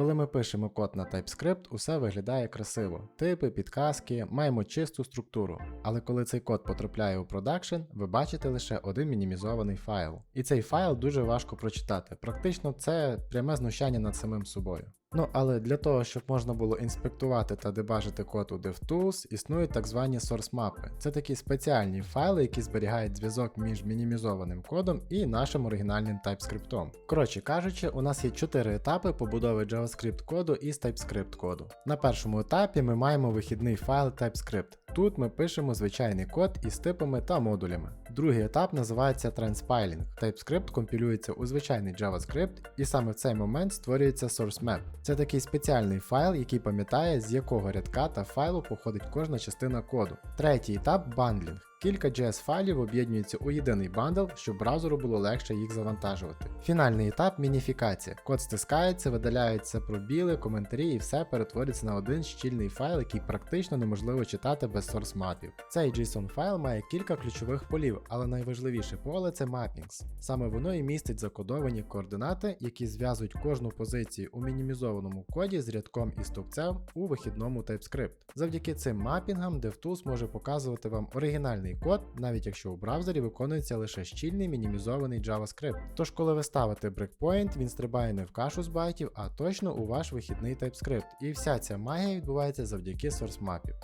Коли ми пишемо код на TypeScript, усе виглядає красиво. Типи, підказки, маємо чисту структуру. Але коли цей код потрапляє у продакшн, ви бачите лише один мінімізований файл. І цей файл дуже важко прочитати. Практично це пряме знущання над самим собою. Ну але для того, щоб можна було інспектувати та дебажити код у DevTools, існують так звані source мапи. Це такі спеціальні файли, які зберігають зв'язок між мінімізованим кодом і нашим оригінальним TypeScript. Коротше кажучи, у нас є 4 етапи побудови JavaScript коду із TypeScript коду. На першому етапі ми маємо вихідний файл TypeScript. Тут ми пишемо звичайний код із типами та модулями. Другий етап називається Transpiling. TypeScript компілюється у звичайний JavaScript, і саме в цей момент створюється source map. Це такий спеціальний файл, який пам'ятає, з якого рядка та файлу походить кожна частина коду. Третій етап бандлінг. Кілька JS файлів об'єднуються у єдиний бандл, щоб браузеру було легше їх завантажувати. Фінальний етап мініфікація. Код стискається, видаляються пробіли, коментарі і все перетворюється на один щільний файл, який практично неможливо читати без source мапів. Цей JSON файл має кілька ключових полів, але найважливіше поле це mappings. Саме воно і містить закодовані координати, які зв'язують кожну позицію у мінімізованому коді з рядком і стовпцем у вихідному TypeScript. Завдяки цим мапінгам DevTools може показувати вам оригінальний код, навіть якщо у браузері виконується лише щільний мінімізований JavaScript. Тож, коли ви ставите брекпоінт, він стрибає не в кашу з байтів, а точно у ваш вихідний TypeScript. І вся ця магія відбувається завдяки source мапів.